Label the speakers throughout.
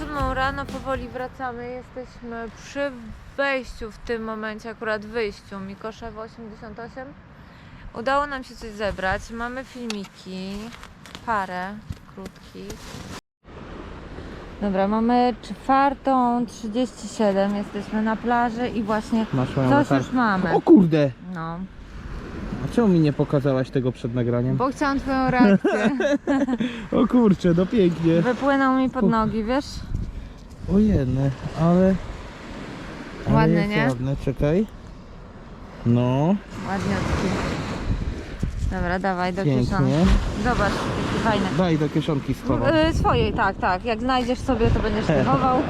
Speaker 1: siódmą rano, powoli wracamy. Jesteśmy przy wejściu w tym momencie, akurat wyjściu Mikoszew 88. Udało nam się coś zebrać. Mamy filmiki, parę krótkich. Dobra, mamy czwartą 37, jesteśmy na plaży i właśnie
Speaker 2: Masz moją
Speaker 1: coś
Speaker 2: latarkę.
Speaker 1: już mamy.
Speaker 2: O kurde!
Speaker 1: No,
Speaker 2: czemu mi nie pokazałaś tego przed nagraniem?
Speaker 1: bo chciałam twoją reakcję.
Speaker 2: O kurczę, no pięknie.
Speaker 1: Wypłynął mi pod nogi, wiesz?
Speaker 2: Ojenne, ale... ale
Speaker 1: Ładne,
Speaker 2: jest
Speaker 1: nie?
Speaker 2: Ładne, czekaj. No,
Speaker 1: Ładniutki. Dobra, dawaj do
Speaker 2: pięknie.
Speaker 1: kieszonki. Zobacz, jakie fajne.
Speaker 2: Daj do kieszonki schowam.
Speaker 1: Y, swojej, tak, tak. Jak znajdziesz sobie, to będziesz typował.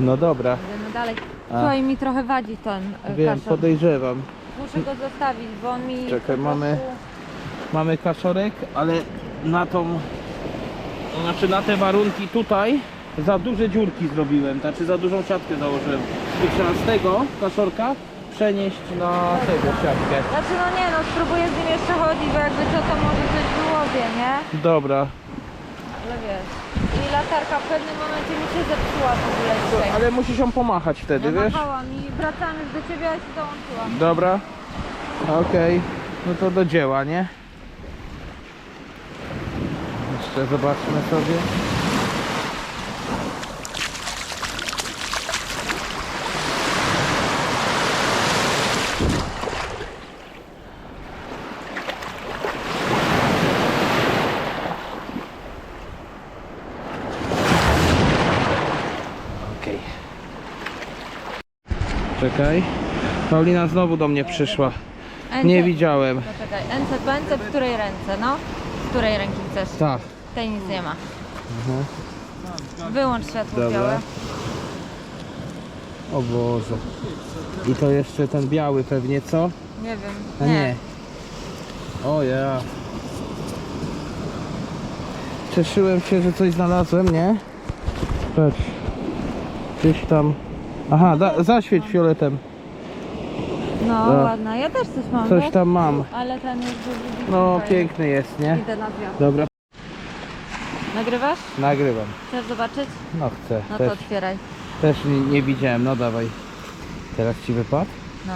Speaker 2: No dobra,
Speaker 1: Idziemy dalej. Słuchaj, mi trochę wadzi ten y,
Speaker 2: wiem,
Speaker 1: kaszor.
Speaker 2: podejrzewam.
Speaker 1: Muszę go zostawić, bo on mi
Speaker 2: Czekaj, mamy- Mamy kaszorek, ale na tą... to Znaczy na te warunki tutaj za duże dziurki zrobiłem, znaczy za dużą siatkę założyłem. I trzeba z tego kaszorka przenieść na tego siatkę.
Speaker 1: Znaczy no nie no, spróbuję z nim jeszcze chodzić, bo jakby co to może coś wyłowię, nie?
Speaker 2: Dobra,
Speaker 1: Ale wiesz. I latarka w pewnym momencie mi się zepsuła w ogóle dzisiaj.
Speaker 2: ale musisz ją pomachać wtedy, wiesz?
Speaker 1: machałam i wracałam już do ciebie, a się dołączyłam.
Speaker 2: Dobra, okej, no to do dzieła, nie? Jeszcze zobaczmy sobie. Czekaj. Paulina znowu do mnie przyszła. Nie widziałem.
Speaker 1: Poczekaj, NC, PNC w której ręce, no? Z której ręki chcesz?
Speaker 2: Tak.
Speaker 1: Tej nic nie ma.
Speaker 2: Mhm.
Speaker 1: Wyłącz światło
Speaker 2: Dobra.
Speaker 1: białe.
Speaker 2: O Boże. I to jeszcze ten biały pewnie, co?
Speaker 1: Nie wiem.
Speaker 2: A nie. O ja. Cieszyłem się, że coś znalazłem, nie? Patrz. Gdzieś tam. Aha, da, zaświeć fioletem.
Speaker 1: No,
Speaker 2: Tak.
Speaker 1: ładna. Ja też coś mam,
Speaker 2: Coś
Speaker 1: wiesz?
Speaker 2: tam mam.
Speaker 1: Ale ten jest duży.
Speaker 2: No, piękny jest, nie?
Speaker 1: Idę na zwiat.
Speaker 2: Dobra,
Speaker 1: Nagrywasz?
Speaker 2: nagrywam.
Speaker 1: Chcesz zobaczyć?
Speaker 2: No chcę.
Speaker 1: No to
Speaker 2: Też,
Speaker 1: otwieraj.
Speaker 2: też nie, nie widziałem, no dawaj. Teraz ci wypadł?
Speaker 1: No.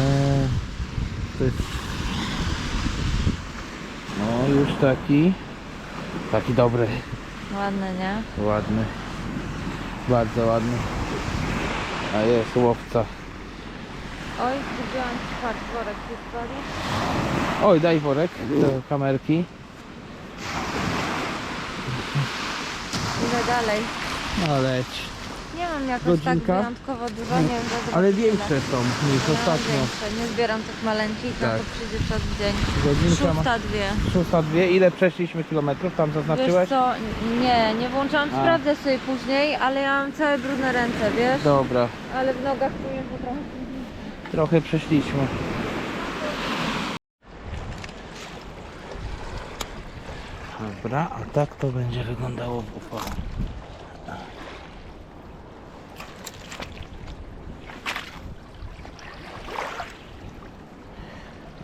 Speaker 2: Eee, To jest... No już taki. Taki dobry.
Speaker 1: Ładny, nie?
Speaker 2: Ładny. Bardzo ładny. A jest łowca.
Speaker 1: Oj, widziałam patrz, worek się spali.
Speaker 2: Oj, daj worek do kamerki.
Speaker 1: Ile dalej?
Speaker 2: No leć.
Speaker 1: Nie mam jakoś
Speaker 2: Godzinka?
Speaker 1: tak wyjątkowo dużo, nie wiem,
Speaker 2: Ale większe są niż
Speaker 1: No,
Speaker 2: ostatnio.
Speaker 1: większe. Nie zbieram tych maleńkich, no
Speaker 2: Tak.
Speaker 1: to przyjdzie czas w dzień.
Speaker 2: Godzinka ma...
Speaker 1: Szósta dwie.
Speaker 2: Szósta dwie. Ile przeszliśmy kilometrów? Tam
Speaker 1: Wiesz
Speaker 2: zaznaczyłeś?
Speaker 1: co, nie, nie włączałam,
Speaker 2: A.
Speaker 1: sprawdzę sobie później, ale ja mam całe brudne ręce, wiesz?
Speaker 2: Dobra.
Speaker 1: Ale w nogach czuję, że trochę...
Speaker 2: Trochę przeszliśmy. Dobra, a tak to będzie wyglądało w UFO.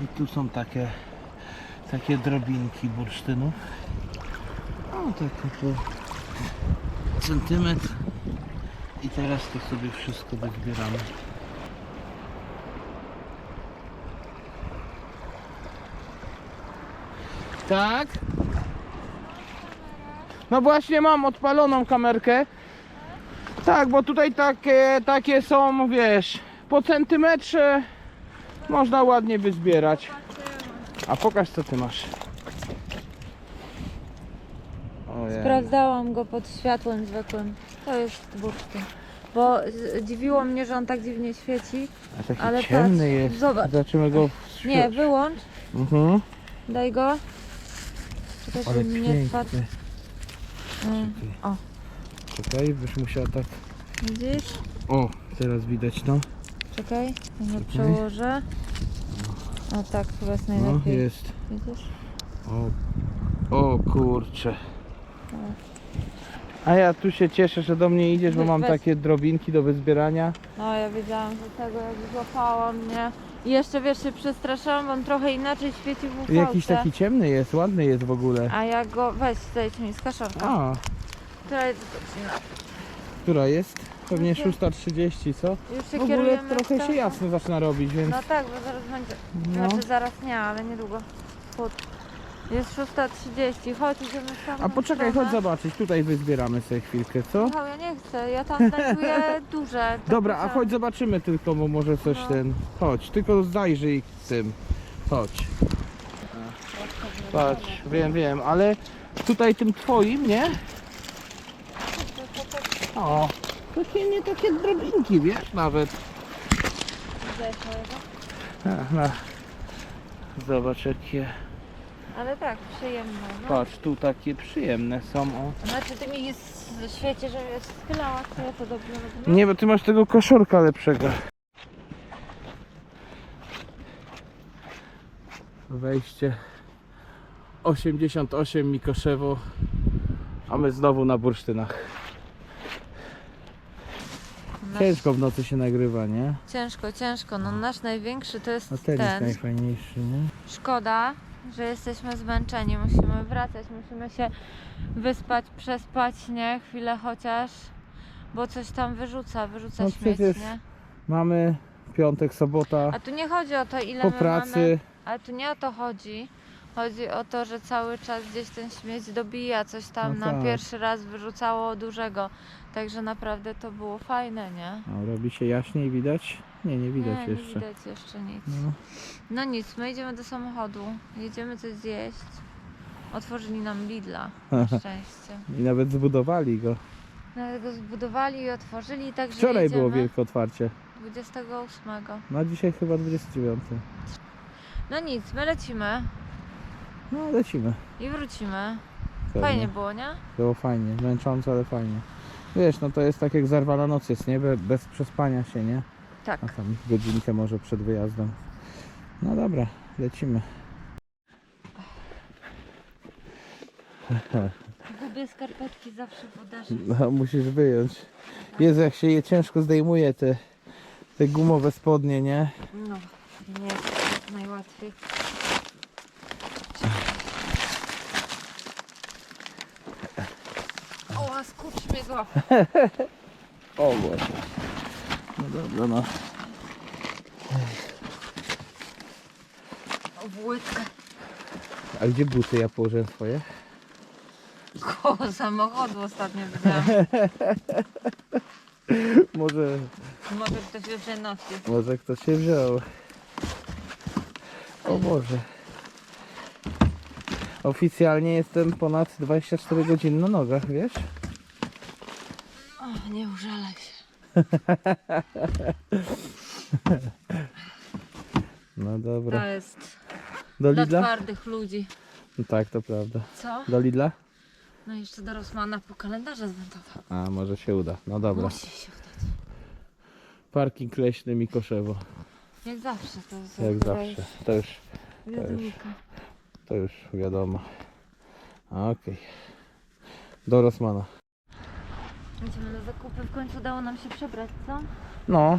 Speaker 2: I tu są takie takie drobinki bursztynu. O, takie po centymetr. I teraz to sobie wszystko wyzbieramy. Tak? No właśnie mam odpaloną kamerkę. Tak, bo tutaj takie, takie są, wiesz, po centymetrze można ładnie wyzbierać. A pokaż co ty masz. Ojej.
Speaker 1: Sprawdzałam go pod światłem zwykłym. To jest bursztyn. Bo dziwiło mnie, że on tak dziwnie świeci.
Speaker 2: A taki
Speaker 1: ale
Speaker 2: ciemny
Speaker 1: patrz,
Speaker 2: jest.
Speaker 1: zobacz.
Speaker 2: Zobaczymy go w
Speaker 1: Nie, wyłącz,
Speaker 2: Mhm.
Speaker 1: daj go. Czekaj,
Speaker 2: Ale
Speaker 1: żeby mi nie spadł. Mm, O,
Speaker 2: Czekaj, byś musiała tak.
Speaker 1: widzisz?
Speaker 2: O, teraz widać no.
Speaker 1: Czekaj,
Speaker 2: Czekaj.
Speaker 1: przełożę. O tak, chyba jest
Speaker 2: No,
Speaker 1: najlepiej.
Speaker 2: jest.
Speaker 1: Widzisz?
Speaker 2: O, o kurcze. A ja tu się cieszę, że do mnie idziesz, bo mam
Speaker 1: weź.
Speaker 2: takie drobinki do wyzbierania.
Speaker 1: No ja wiedziałam, że tego jak złapałam mnie. I jeszcze wiesz, się przestraszyłam, bo on trochę inaczej świeci w ufałce.
Speaker 2: Jakiś taki ciemny jest, ładny jest w ogóle.
Speaker 1: A ja go, weź zejdź mi z kaszorka.
Speaker 2: A,
Speaker 1: Która jest godzina?
Speaker 2: która jest? Pewnie
Speaker 1: Okej.
Speaker 2: 6.30, co?
Speaker 1: Już się
Speaker 2: W ogóle
Speaker 1: kierujemy
Speaker 2: trochę
Speaker 1: w
Speaker 2: się jasno zaczyna robić, więc...
Speaker 1: No tak, bo zaraz będzie.
Speaker 2: No.
Speaker 1: Znaczy zaraz nie, ale niedługo. Chód. Jest 6.30, chodź idziemy w tamtą
Speaker 2: A poczekaj,
Speaker 1: stronę.
Speaker 2: chodź zobaczyć, tutaj wyzbieramy sobie chwilkę, co?
Speaker 1: Michał, ja nie chcę, ja tam znajduję duże.
Speaker 2: Dobra, a chodź zobaczymy tylko, bo może coś
Speaker 1: No.
Speaker 2: ten... Chodź, tylko zajrzyj z tym. Chodź. Patrz, wiem, wiem, ale tutaj tym twoim, nie? O, takie nie takie drobinki, wiesz, nawet.
Speaker 1: Widziałeś mojego?
Speaker 2: No. Zobacz jakie,
Speaker 1: Ale tak, przyjemne. No.
Speaker 2: patrz, tu takie przyjemne są, o.
Speaker 1: Znaczy ty mi jest w świecie, że mnie schylała, to ja to dobrze rozumiem?
Speaker 2: Nie, bo ty masz tego koszorka lepszego. Wejście 88 Mikoszewo, a my znowu na bursztynach.
Speaker 1: Nasz...
Speaker 2: Ciężko w nocy się nagrywa, nie?
Speaker 1: Ciężko, ciężko. No nasz największy to jest
Speaker 2: A ten, jest
Speaker 1: ten.
Speaker 2: najfajniejszy, nie?
Speaker 1: Szkoda, że jesteśmy zmęczeni. Musimy wracać, musimy się wyspać, przespać, nie? Chwilę chociaż. Bo coś tam wyrzuca, wyrzuca
Speaker 2: No
Speaker 1: śmieć,
Speaker 2: przecież
Speaker 1: nie?
Speaker 2: Mamy piątek, sobota,
Speaker 1: A tu nie chodzi o to, ile
Speaker 2: po
Speaker 1: my
Speaker 2: pracy.
Speaker 1: mamy. Ale tu nie o to chodzi. Chodzi o to, że cały czas gdzieś ten śmieć dobija, coś tam
Speaker 2: No
Speaker 1: na
Speaker 2: tak.
Speaker 1: pierwszy raz wyrzucało dużego. Także naprawdę to było fajne, nie?
Speaker 2: O, robi się jaśniej, widać? Nie, nie widać
Speaker 1: nie,
Speaker 2: jeszcze.
Speaker 1: nie widać jeszcze nic.
Speaker 2: No.
Speaker 1: No nic, my idziemy do samochodu, jedziemy coś zjeść. Otworzyli nam Lidla, na szczęście.
Speaker 2: I nawet zbudowali go.
Speaker 1: Nawet go zbudowali i otworzyli, także
Speaker 2: Wczoraj
Speaker 1: jedziemy
Speaker 2: było wielkie otwarcie.
Speaker 1: 28.
Speaker 2: No dzisiaj chyba 29.
Speaker 1: No nic, my lecimy
Speaker 2: No lecimy.
Speaker 1: i wrócimy.
Speaker 2: Pewnie.
Speaker 1: Fajnie było, nie?
Speaker 2: Było fajnie, męczące, ale fajnie. Wiesz, no to jest tak jak zarwana noc jest, nie? Be- Bez przespania się, nie?
Speaker 1: Tak.
Speaker 2: A tam godzinkę może przed wyjazdem. No dobra, lecimy.
Speaker 1: Gubię skarpetki zawsze w.
Speaker 2: No, musisz wyjąć. Jezu, jak się je ciężko zdejmuje te, te gumowe spodnie, nie?
Speaker 1: No, nie jest najłatwiej. O, skurcz mnie złap.
Speaker 2: O Boże. No dobra, no.
Speaker 1: O, w łydkę.
Speaker 2: A gdzie buty ja położyłem swoje?
Speaker 1: Koło samochodu ostatnio widziałam.
Speaker 2: Może,
Speaker 1: Może ktoś je nosi.
Speaker 2: może ktoś się wziął. O Boże. Oficjalnie jestem ponad 24 godziny na nogach, wiesz?
Speaker 1: Nie użalaj się.
Speaker 2: No dobra.
Speaker 1: To jest
Speaker 2: Do
Speaker 1: dla
Speaker 2: Lidla?
Speaker 1: twardych ludzi.
Speaker 2: No tak, to prawda.
Speaker 1: Co?
Speaker 2: Do Lidla?
Speaker 1: No i jeszcze do Rosmana po kalendarze zwentował.
Speaker 2: A, może się uda. No dobra.
Speaker 1: Musi się udać.
Speaker 2: Parking leśny Mikoszewo.
Speaker 1: Jak zawsze to jest.
Speaker 2: Jak zawsze. To już, to już wiadomo. Okej. Do Rosmana.
Speaker 1: Idziemy na zakupy. W końcu udało nam się przebrać, co?
Speaker 2: No,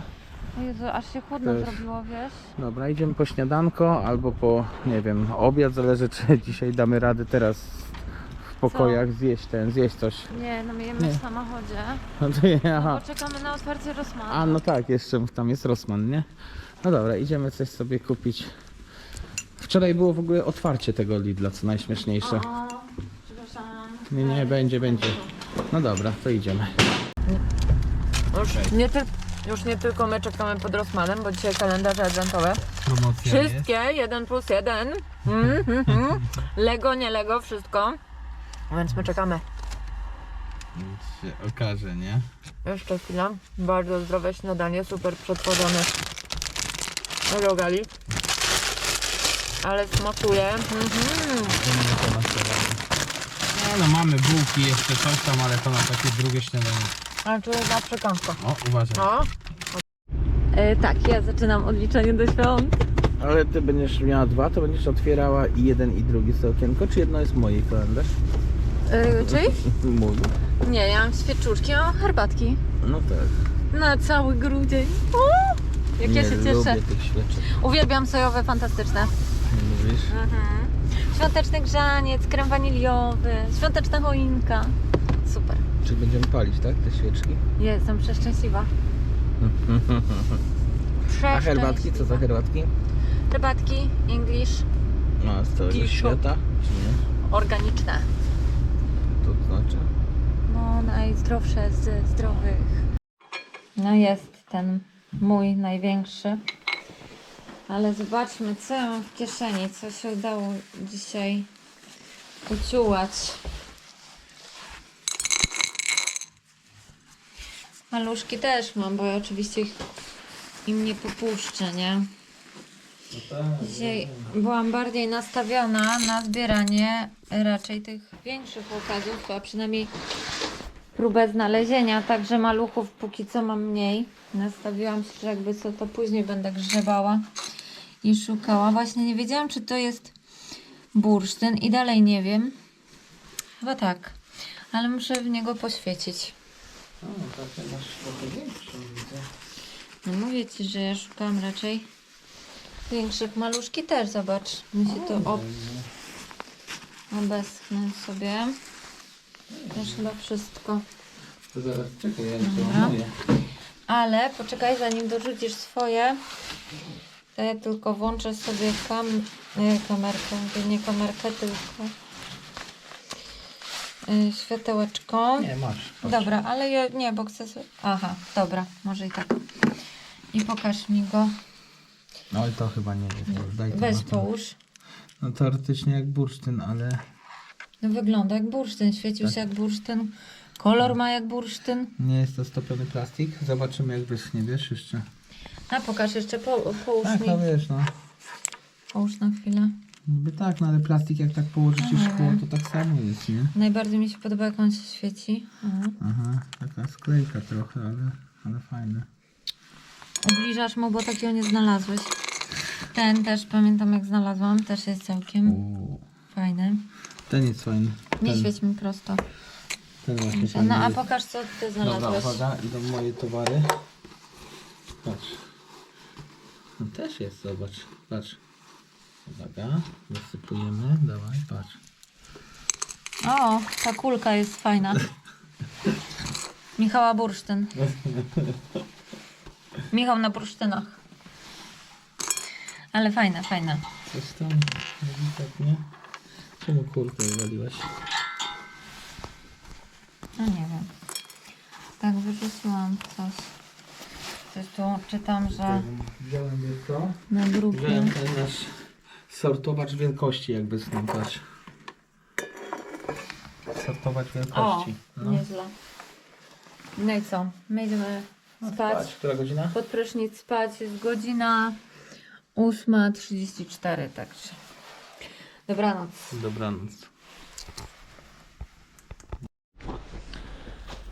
Speaker 1: O Jezu, aż się chłodno
Speaker 2: Też.
Speaker 1: zrobiło, wiesz?
Speaker 2: dobra, idziemy po śniadanko albo po, nie wiem, obiad, zależy czy dzisiaj damy radę teraz w pokojach zjeść ten, zjeść coś.
Speaker 1: Nie, no my jemy
Speaker 2: Nie.
Speaker 1: w samochodzie.
Speaker 2: No to
Speaker 1: No
Speaker 2: aha.
Speaker 1: bo czekamy na otwarcie Rosmana.
Speaker 2: A no tak, jeszcze tam jest Rosman, nie? No dobra, idziemy coś sobie kupić. Wczoraj było w ogóle otwarcie tego Lidla, co najśmieszniejsze.
Speaker 1: O.
Speaker 2: Nie, nie, będzie, będzie. No dobra, to idziemy.
Speaker 1: Już nie, tyl- już nie tylko my czekamy pod Rosmanem, bo dzisiaj kalendarze adwentowe.
Speaker 2: Promocja
Speaker 1: Wszystkie, jeden plus jeden. Mm, mm, mm. Lego, nie Lego, wszystko. Więc my czekamy.
Speaker 2: się okaże, nie?
Speaker 1: Jeszcze chwila. Bardzo zdrowe śniadanie, super przetworzone rogali. Ale smakuje. Mhm.
Speaker 2: Nie no, mamy bułki, jeszcze coś tam, ale to na takie drugie śniadanie.
Speaker 1: A tu jest zawsze kąsko.
Speaker 2: O, uważaj.
Speaker 1: No. E, tak, ja zaczynam odliczenie do świąt.
Speaker 2: Ale ty będziesz miała dwa, to będziesz otwierała i jeden i drugi z okienko, czy jedno jest mojej kalendarz?
Speaker 1: E, czyli?
Speaker 2: Mój.
Speaker 1: Nie, ja mam świeczuszki, ja mam herbatki.
Speaker 2: No tak.
Speaker 1: Na cały grudzień. Jak ja się cieszę.
Speaker 2: lubię tych.
Speaker 1: Uwielbiam sojowe, fantastyczne.
Speaker 2: Mówisz?
Speaker 1: Mhm. Świąteczny grzaniec, krem waniliowy, świąteczna choinka. Super.
Speaker 2: Czy będziemy palić, tak? Te świeczki?
Speaker 1: Jestem przeszczęśliwa.
Speaker 2: A herbatki? Co za herbatki?
Speaker 1: Herbatki, English,
Speaker 2: No, z całego świata? Czy nie?
Speaker 1: organiczne.
Speaker 2: To znaczy?
Speaker 1: No, najzdrowsze z zdrowych. No jest ten mój największy. Ale zobaczmy, co ja mam w kieszeni, co się udało dzisiaj uciułać. Maluszki też mam, bo ja oczywiście ich im nie popuszczę, nie? Dzisiaj byłam bardziej nastawiona na zbieranie raczej tych większych okazów, a przynajmniej próbę znalezienia, także maluchów póki co mam mniej. Nastawiłam się, że jakby co to później będę grzebała i szukała. Właśnie nie wiedziałam, czy to jest bursztyn i dalej nie wiem. Chyba tak, ale muszę w niego poświecić.
Speaker 2: O, tak masz trochę większą, widzę.
Speaker 1: No mówię Ci, że ja szukałam raczej większych. Maluszki też, zobacz. Mi się to ob... obeschnę sobie. Też chyba wszystko.
Speaker 2: To zaraz czekaj, ja to.
Speaker 1: Ale poczekaj, zanim dorzucisz swoje, to ja tylko włączę sobie kam... nie, kamerkę, nie kamerkę, tylko y, światełeczko.
Speaker 2: Nie, masz. chodź.
Speaker 1: Dobra, ale ja nie, bo chcę sobie... Aha, dobra, może i tak. I pokaż mi go.
Speaker 2: No i to chyba nie jest. no, Daj to
Speaker 1: Weź
Speaker 2: na to.
Speaker 1: połóż.
Speaker 2: No teoretycznie jak bursztyn, ale
Speaker 1: No wygląda jak bursztyn, świecił się jak bursztyn. Kolor ma jak bursztyn.
Speaker 2: nie jest to stopiony plastik. Zobaczymy jak wyschnie, wiesz jeszcze.
Speaker 1: A pokaż jeszcze, po, połóż
Speaker 2: Tak,
Speaker 1: mi.
Speaker 2: no wiesz, no.
Speaker 1: Połóż na chwilę.
Speaker 2: Niby tak, no ale plastik jak tak położysz i szkło, to tak samo jest, nie?
Speaker 1: Najbardziej mi się podoba jak on się świeci. O.
Speaker 2: Aha, taka sklejka trochę, ale, ale fajne.
Speaker 1: Ubliżasz mu, bo takiego nie znalazłeś. Ten też pamiętam jak znalazłam, też jest całkiem
Speaker 2: Uuu.
Speaker 1: fajny.
Speaker 2: Ten jest fajny.
Speaker 1: Nie
Speaker 2: Ten,
Speaker 1: świeć mi prosto.
Speaker 2: ten właśnie fajny.
Speaker 1: No a
Speaker 2: jest.
Speaker 1: pokaż co ty
Speaker 2: Dobra,
Speaker 1: znalazłeś.
Speaker 2: uwaga, idą moje towary. Patrz. No też jest, zobacz. Patrz. Uwaga, wysypujemy. Dawaj, patrz.
Speaker 1: O, ta kulka jest fajna. Michała Bursztyn. Michał na bursztynach. Ale fajna, fajna.
Speaker 2: Coś tam delikatnie. Czemu kurkę wywaliłaś?
Speaker 1: No nie wiem. Tak wyrzuciłam coś. Coś tu czytam, że
Speaker 2: Wziąłem to.
Speaker 1: na.
Speaker 2: Wziąłem ten nasz sortowacz wielkości jakby snąkać. Sortować
Speaker 1: O,
Speaker 2: wielkości. No.
Speaker 1: nieźle. No i co? My idziemy spać.
Speaker 2: Patrz, która godzina?
Speaker 1: Pod prysznic spać jest godzina 8.34, także. Dobranoc.
Speaker 2: Dobranoc.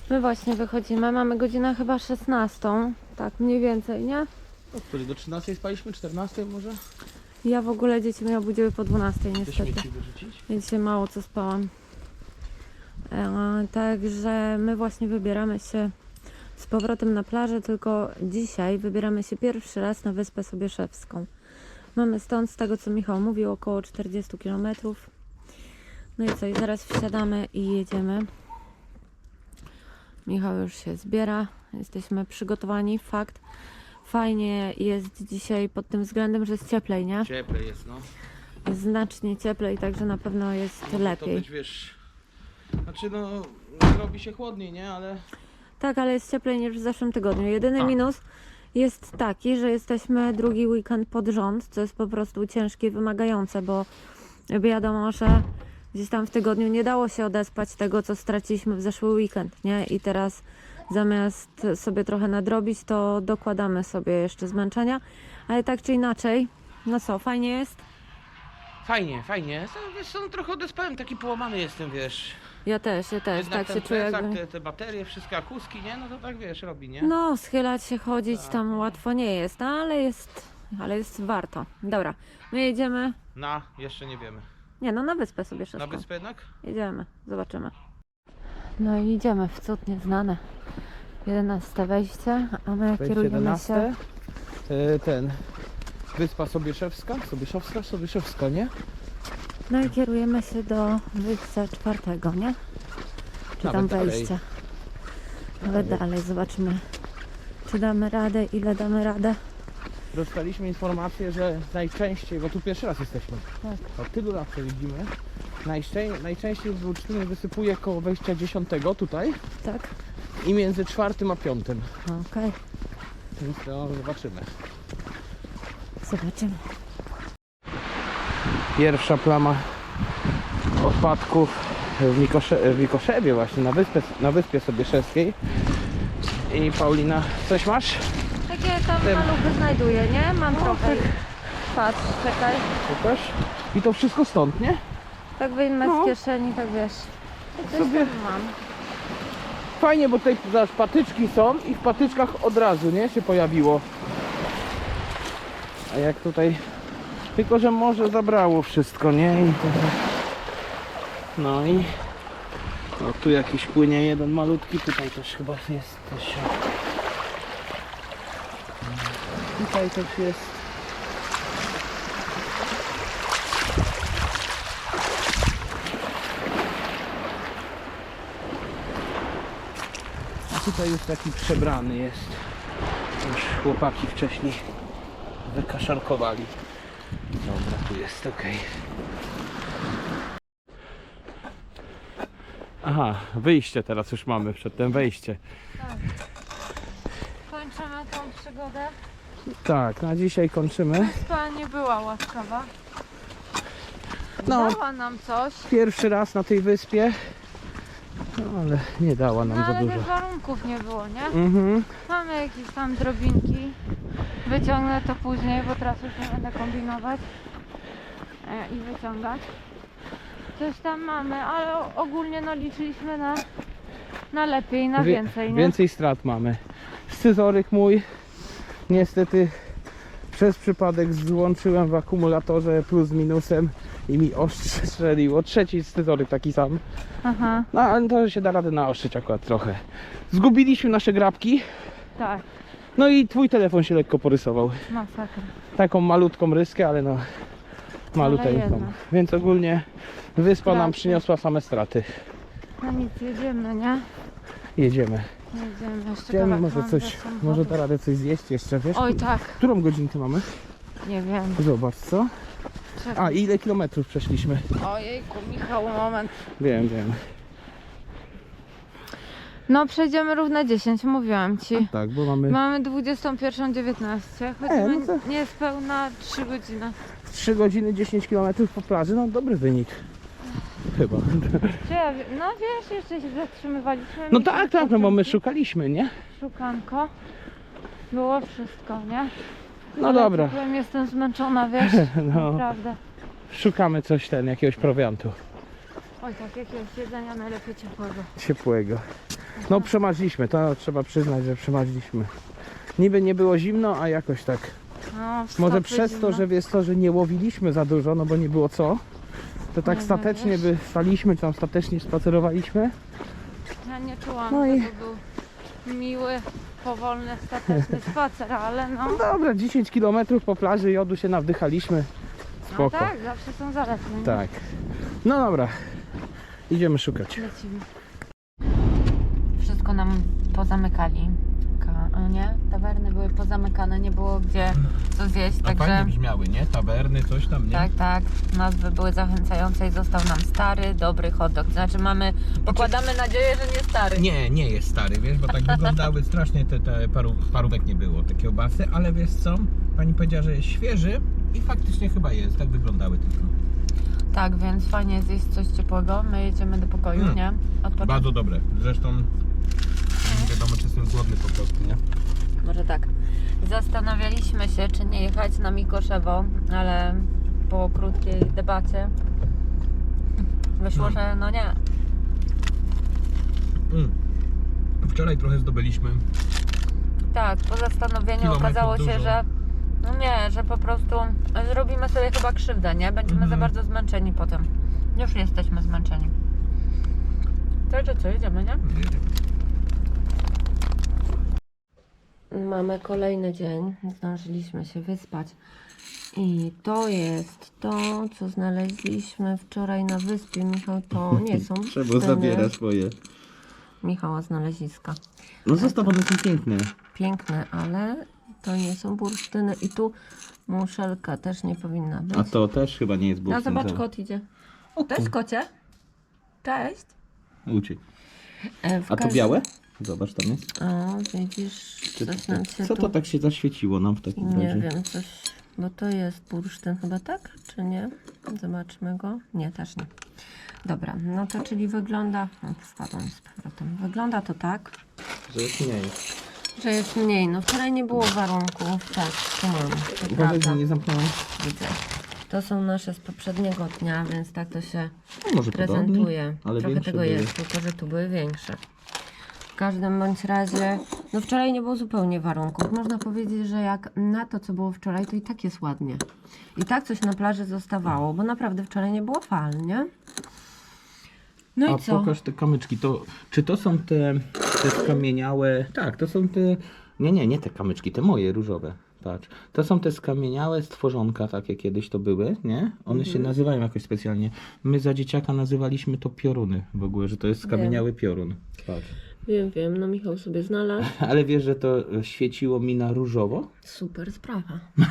Speaker 1: My właśnie wychodzimy, mamy godzinę chyba 16, tak mniej więcej, nie?
Speaker 2: O której do 13 spaliśmy? 14 może?
Speaker 1: Ja w ogóle dzieci mnie obudziły po 12
Speaker 2: Te
Speaker 1: niestety.
Speaker 2: śmieci wyrzucić?
Speaker 1: Ja dzisiaj mało co spałam. E, także my właśnie wybieramy się z powrotem na plażę, tylko dzisiaj wybieramy się pierwszy raz na Wyspę Sobieszewską. Mamy stąd, z tego co Michał mówił, około 40 km. No i co, i zaraz wsiadamy i jedziemy. Michał już się zbiera, jesteśmy przygotowani, fakt. Fajnie jest dzisiaj pod tym względem, że jest cieplej, nie?
Speaker 2: Cieplej jest, no.
Speaker 1: Jest znacznie cieplej, także na pewno jest
Speaker 2: Może To
Speaker 1: lepiej.
Speaker 2: być, wiesz... Znaczy no, robi się chłodniej, nie? Ale...
Speaker 1: Tak, ale jest cieplej niż w zeszłym tygodniu. Jedyny
Speaker 2: Tak.
Speaker 1: minus jest taki, że jesteśmy drugi weekend pod rząd, co jest po prostu ciężkie i wymagające, bo wiadomo, że gdzieś tam w tygodniu nie dało się odespać tego, co straciliśmy w zeszły weekend, nie? I teraz zamiast sobie trochę nadrobić, to dokładamy sobie jeszcze zmęczenia, ale tak czy inaczej, no co, fajnie jest?
Speaker 2: Fajnie, fajnie. No, Wiesz, no, trochę odespałem, taki połamany jestem, wiesz.
Speaker 1: Ja też, ja też,
Speaker 2: Jednak
Speaker 1: tak
Speaker 2: ten
Speaker 1: się czuję
Speaker 2: plecak,
Speaker 1: jakby...
Speaker 2: te, te baterie, wszystkie akuski, nie? No to tak, wiesz, robi, nie?
Speaker 1: No, schylać się, chodzić
Speaker 2: Tak.
Speaker 1: tam łatwo nie jest, no, ale jest, ale jest warto. Dobra, my jedziemy,
Speaker 2: Na, jeszcze nie wiemy.
Speaker 1: Nie no, na wyspę sobie
Speaker 2: Na
Speaker 1: szybko.
Speaker 2: wyspę jednak?
Speaker 1: Jedziemy, zobaczymy. No i idziemy w cud nieznane. 11 wejście, a my kierujemy się
Speaker 2: e, ten Wyspa Sobieszewska, Sobieszowska, Sobieszewska, nie?
Speaker 1: No i kierujemy się do wyjścia czwartego, nie? Czy tam
Speaker 2: Nawet dalej.
Speaker 1: wejścia. Nawet dalej, zobaczymy. Czy damy radę, ile damy radę.
Speaker 2: Dostaliśmy informację, że najczęściej, bo tu pierwszy raz jesteśmy,
Speaker 1: Tak.
Speaker 2: od tylu lat to widzimy, najczęściej, najczęściej w Olsztynie wysypuje koło wejścia 10 tutaj
Speaker 1: Tak?
Speaker 2: i między czwartym a piątym.
Speaker 1: Okej,
Speaker 2: Więc no, zobaczymy.
Speaker 1: zobaczymy.
Speaker 2: Pierwsza plama odpadków w, Mikosze, w Mikoszewie właśnie, na, wyspie, na Wyspie Sobieszewskiej. I Paulina, coś masz?
Speaker 1: Takie tam
Speaker 2: Tym.
Speaker 1: maluchy znajduję, nie? Mam trochę. ich. Patrz, czekaj.
Speaker 2: I to wszystko stąd, nie?
Speaker 1: Tak wyjmę
Speaker 2: No.
Speaker 1: z kieszeni, tak wiesz. Coś
Speaker 2: Sobie-
Speaker 1: tam mam.
Speaker 2: Fajnie, bo tutaj zobacz, patyczki są i w patyczkach od razu, nie? Się pojawiło. A jak tutaj... Tylko, że może zabrało wszystko, nie? I. No i... O, tu jakiś płynie jeden malutki, tutaj też chyba jest coś. Tutaj też jest. A tutaj już taki przebrany jest. Już chłopaki wcześniej wykaszarkowali. Dobra, tu jest ok. Aha, wyjście teraz już mamy, przedtem wejście.
Speaker 1: Kończymy tą przygodę.
Speaker 2: Tak, na dzisiaj kończymy.
Speaker 1: Wyspa nie była łaskawa.
Speaker 2: No.
Speaker 1: Dała nam coś,
Speaker 2: Pierwszy raz na tej wyspie. No ale nie dała nam
Speaker 1: no
Speaker 2: za
Speaker 1: ale
Speaker 2: dużo.
Speaker 1: też warunków nie było, nie?
Speaker 2: Mhm.
Speaker 1: Mamy jakieś tam drobinki. Wyciągnę to później, bo teraz już nie będę kombinować e, i wyciągać. Coś tam mamy, ale o- ogólnie no liczyliśmy na, na lepiej, na
Speaker 2: Wie-
Speaker 1: więcej, nie?
Speaker 2: Więcej strat mamy. Scyzoryk mój niestety przez przypadek złączyłem w akumulatorze plus minusem i mi ostrzeliło. Trzeci scyzoryk taki sam.
Speaker 1: Aha,
Speaker 2: No ale to się da radę naostrzyć akurat trochę. Zgubiliśmy nasze grabki.
Speaker 1: tak,
Speaker 2: No i twój telefon się lekko porysował.
Speaker 1: masakra.
Speaker 2: Taką malutką ryskę, ale no maluteńką. Więc ogólnie wyspa nam
Speaker 1: Straty.
Speaker 2: przyniosła same straty.
Speaker 1: No nic, jedziemy, nie?
Speaker 2: Jedziemy.
Speaker 1: Jedziemy, jeszcze
Speaker 2: Idziemy,
Speaker 1: kawałek
Speaker 2: może coś, może da radę coś zjeść jeszcze, wiesz?
Speaker 1: Oj tak,
Speaker 2: Którą godzinkę mamy?
Speaker 1: nie wiem.
Speaker 2: Zobacz, co? A, ile kilometrów przeszliśmy?
Speaker 1: Ojejku, Michał, moment.
Speaker 2: Wiem, wiem.
Speaker 1: No przejdziemy równe 10, mówiłam ci.
Speaker 2: Tak, bo mamy
Speaker 1: Mamy 21.19, choć
Speaker 2: E, no to-
Speaker 1: niespełna 3 godziny.
Speaker 2: 3 godziny 10 kilometrów po plaży, no dobry wynik. Chyba.
Speaker 1: Czy ja, wie- no wiesz, jeszcze się zatrzymywaliśmy.
Speaker 2: No tak, tak, no bo my szukaliśmy, nie?
Speaker 1: Szukanko. Było wszystko, nie?
Speaker 2: No
Speaker 1: Ale
Speaker 2: dobra,
Speaker 1: jestem zmęczona, wiesz?
Speaker 2: No.
Speaker 1: Naprawdę.
Speaker 2: szukamy coś ten, jakiegoś prowiantu
Speaker 1: Oj tak, jakiegoś jedzenia najlepiej ciepłego.
Speaker 2: ciepłego. No przemaźliśmy, to trzeba przyznać, że przemaźliśmy. Niby nie było zimno, a jakoś tak.
Speaker 1: No, w
Speaker 2: Może
Speaker 1: stopy
Speaker 2: przez to,
Speaker 1: zimno.
Speaker 2: że wiesz co, że nie łowiliśmy za dużo, no bo nie było co. To tak
Speaker 1: Nie wiem,
Speaker 2: statecznie
Speaker 1: wiesz.
Speaker 2: by staliśmy, czy tam statecznie spacerowaliśmy.
Speaker 1: Ja nie czułam,
Speaker 2: No
Speaker 1: że
Speaker 2: i-
Speaker 1: to był miły, powolny, stateczny spacer, ale no...
Speaker 2: No dobra, 10 km po plaży jodu się nawdychaliśmy.
Speaker 1: No
Speaker 2: Spoko.
Speaker 1: tak, zawsze są zalety. nie?
Speaker 2: Tak. No dobra. Idziemy szukać.
Speaker 1: Lecimy. Wszystko nam pozamykali. Nie? Tawerny były pozamykane, nie było gdzie co zjeść, także...
Speaker 3: brzmiały, nie? Tawerny, coś tam,
Speaker 1: Tak, tak. Nazwy były zachęcające i został nam stary, dobry hot dog. Znaczy mamy, pokładamy nadzieję, że nie stary.
Speaker 3: Nie, nie jest stary, wiesz, bo tak wyglądały strasznie, te, te paru, parówek nie było, te kiełbasy, ale wiesz co, pani powiedziała, że jest świeży i faktycznie chyba jest, tak wyglądały tylko.
Speaker 1: Tak, więc fajnie jest zjeść coś ciepłego. My jedziemy do pokoju,
Speaker 3: Mm.
Speaker 1: nie?
Speaker 3: Bardzo dobre, zresztą nie jestem głodny po prostu, nie?
Speaker 1: Może tak. Zastanawialiśmy się, czy nie jechać na Mikoszewo, ale po krótkiej debacie wyszło,
Speaker 3: No.
Speaker 1: że no nie.
Speaker 3: Mm. Wczoraj trochę zdobyliśmy,
Speaker 1: Tak, po zastanowieniu
Speaker 3: Kilometrów
Speaker 1: okazało się,
Speaker 3: dużo.
Speaker 1: że no nie, że po prostu zrobimy sobie chyba krzywdę, nie? Będziemy
Speaker 3: Mhm.
Speaker 1: za bardzo zmęczeni potem. Już jesteśmy zmęczeni. Także co, jedziemy, nie?
Speaker 3: nie wiem. Mamy kolejny dzień. Zdążyliśmy się wyspać. I to jest to, co znaleźliśmy wczoraj na wyspie. Michał, to nie są
Speaker 2: Trzeba
Speaker 3: bursztyny.
Speaker 2: zabiera swoje.
Speaker 3: Michała znaleziska.
Speaker 2: No zostaw, one są piękne.
Speaker 3: Piękne, ale to nie są bursztyny. I tu muszelka też nie powinna być.
Speaker 2: A to też chyba nie jest
Speaker 3: No
Speaker 2: bursztyn.
Speaker 3: zobacz, kot idzie. Cześć, kocie. Cześć.
Speaker 2: Uciekł.
Speaker 3: E, w
Speaker 2: A to
Speaker 3: każdym-
Speaker 2: białe? Zobacz, tam jest.
Speaker 3: O, widzisz,
Speaker 2: Czy,
Speaker 3: coś nam się
Speaker 2: co
Speaker 3: tu...
Speaker 2: to tak się zaświeciło nam w takim
Speaker 3: Nie
Speaker 2: razie?
Speaker 3: wiem, coś... Bo to jest bursztyn chyba, tak? Czy nie? Zobaczmy go. Nie, też nie. Dobra, no to czyli wygląda... O, spadłam z powrotem. Wygląda to tak,
Speaker 2: Że jest mniej.
Speaker 3: że jest mniej. No wczoraj nie było warunków. Tak, tu mam. To
Speaker 2: Uważaj,
Speaker 3: prawda,
Speaker 2: że nie zamknąłem.
Speaker 3: widzę. To są nasze z poprzedniego dnia, więc tak to się
Speaker 2: No, może podobnie,
Speaker 3: prezentuje.
Speaker 2: ale
Speaker 3: Trochę
Speaker 2: większe
Speaker 3: tego
Speaker 2: były.
Speaker 3: jest, tylko że tu były większe. W każdym bądź razie, no wczoraj nie było zupełnie warunków. Można powiedzieć, że jak na to, co było wczoraj, to i tak jest ładnie. I tak coś na plaży zostawało, bo naprawdę wczoraj nie było fal, nie? No
Speaker 2: A
Speaker 3: i co?
Speaker 2: pokaż te kamyczki. To, czy to są te, te skamieniałe... Tak, to są te... Nie, nie, nie te kamyczki, te moje różowe. Patrz. To są te skamieniałe stworzonka, takie kiedyś to były, nie? One się
Speaker 3: Mhm.
Speaker 2: nazywają jakoś specjalnie. My za dzieciaka nazywaliśmy to pioruny w ogóle, że to jest skamieniały piorun. Patrz.
Speaker 3: Wiem, wiem, no Michał sobie znalazł.
Speaker 2: Ale wiesz, że to świeciło mi na różowo?
Speaker 3: Super sprawa.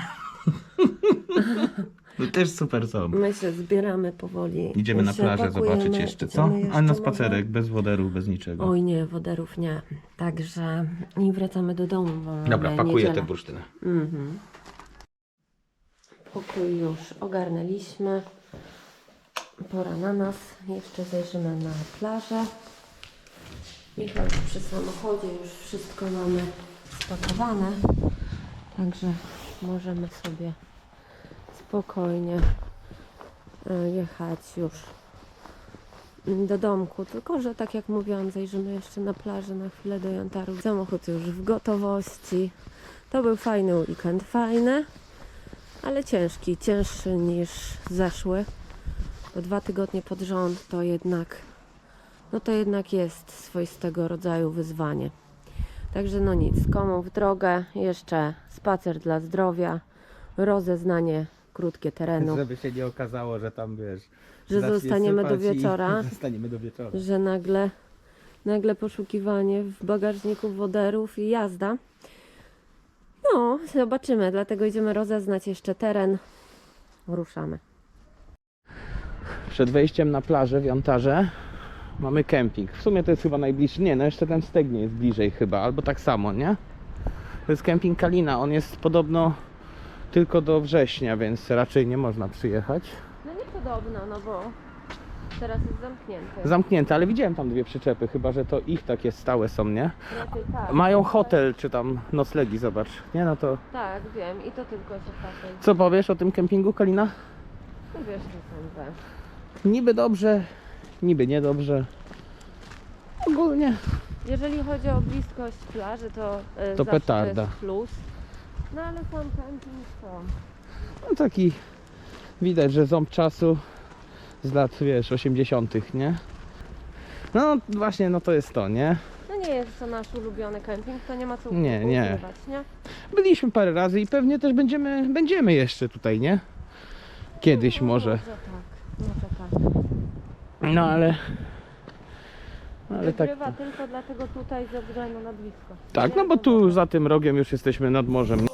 Speaker 2: No też super są.
Speaker 3: My się zbieramy powoli.
Speaker 2: Idziemy na
Speaker 3: się
Speaker 2: plażę
Speaker 3: pakujemy,
Speaker 2: zobaczyć jeszcze, co?
Speaker 3: idziemy
Speaker 2: A na
Speaker 3: jeszcze
Speaker 2: spacerek, bez woderów, bez niczego.
Speaker 3: Oj nie, woderów nie. Także i wracamy do domu, bo mamy
Speaker 2: Dobra, pakuję
Speaker 3: niedzielę.
Speaker 2: te bursztyny.
Speaker 3: Mhm. Pokój już ogarnęliśmy. Pora na nas. Jeszcze zajrzymy na plażę. Michał już przy samochodzie, już wszystko mamy spakowane. Także możemy sobie spokojnie e, jechać już do domku. Tylko, że tak jak mówiłam, zajrzymy jeszcze na plażę na chwilę do Jantaru. Samochód już w gotowości. To był fajny weekend, fajny, ale ciężki, cięższy niż zeszły. Bo dwa tygodnie pod rząd to jednak, no to jednak jest swoistego rodzaju wyzwanie. Także no nic, komu w drogę, jeszcze spacer dla zdrowia, rozeznanie krótkie terenu,
Speaker 2: Żeby się nie okazało, że tam wiesz.
Speaker 3: że zostaniemy do wieczora.
Speaker 2: Zostaniemy do wieczora.
Speaker 3: że nagle, nagle poszukiwanie w bagażniku woderów i jazda. No, zobaczymy, dlatego idziemy rozeznać jeszcze teren. Ruszamy.
Speaker 2: Przed wejściem na plażę w Jantarze mamy kemping. W sumie to jest chyba najbliższy. Nie, no jeszcze ten Stegnie jest bliżej chyba, albo tak samo, nie? To jest kemping Kalina. On jest podobno tylko do września, więc raczej nie można przyjechać.
Speaker 3: No niepodobno, no bo teraz jest zamknięty.
Speaker 2: Zamknięte, ale widziałem tam dwie przyczepy, chyba że to ich takie stałe są, nie?
Speaker 3: Raczej tak.
Speaker 2: Mają hotel czy tam noclegi, zobacz. Nie no to.
Speaker 3: Tak, wiem i to tylko jest.
Speaker 2: Co powiesz o tym kempingu Kalina?
Speaker 3: No wiesz, że są te.
Speaker 2: Niby dobrze, niby niedobrze. Ogólnie
Speaker 3: Jeżeli chodzi o bliskość plaży, to,
Speaker 2: To
Speaker 3: zawsze
Speaker 2: petarda.
Speaker 3: jest plus. No ale sam camping to...
Speaker 2: no taki widać, że ząb czasu z lat, wiesz, 80., nie? No właśnie, no to jest to, nie?
Speaker 3: No nie jest to nasz ulubiony kemping, to nie ma co
Speaker 2: Nie, nie.
Speaker 3: ukrywać, nie?
Speaker 2: Byliśmy parę razy i pewnie też będziemy, będziemy jeszcze tutaj, nie? Kiedyś
Speaker 3: No,
Speaker 2: może.
Speaker 3: Może tak, może tak.
Speaker 2: No ale. Ale tak.
Speaker 3: Wygrywa tylko dlatego tutaj ze względu na blisko.
Speaker 2: Tak, no bo tu za tym rogiem już jesteśmy nad morzem.